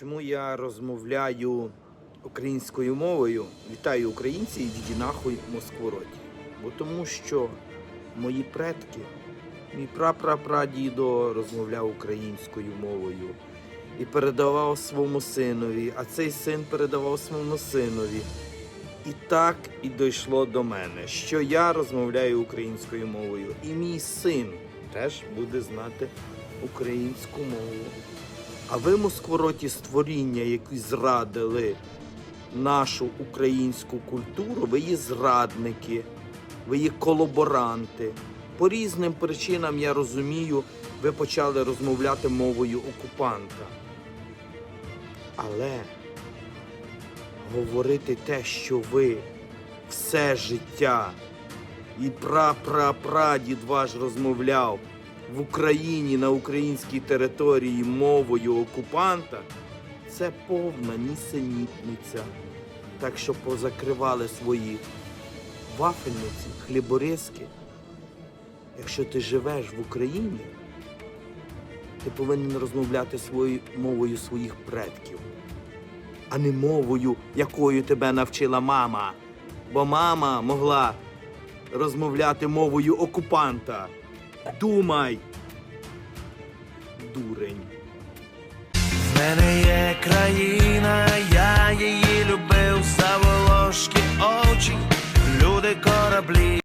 Чому я розмовляю українською мовою? Вітаю українці і діді нахуй Москвороті. Бо тому що мої предки, мій прапрапрадідо розмовляв українською мовою і передавав своєму синові, а цей син передавав своєму синові. І так і дійшло до мене, що я розмовляю українською мовою, і мій син теж буде знати українську мову. А ви, москвороті створіння, які зрадили нашу українську культуру, ви є зрадники, ви є колаборанти. По різним причинам я розумію, ви почали розмовляти мовою окупанта. Але говорити те, що ви все життя і пра-пра-прадід ваш розмовляв в Україні на українській території мовою окупанта, це повна нісенітниця. Так що позакривали свої вафельниці, хліборезки. Якщо ти живеш в Україні, ти повинен розмовляти своєю мовою своїх предків, а не мовою, якою тебе навчила мама. Бо мама могла розмовляти мовою окупанта. Думай, дурень. В мене є країна.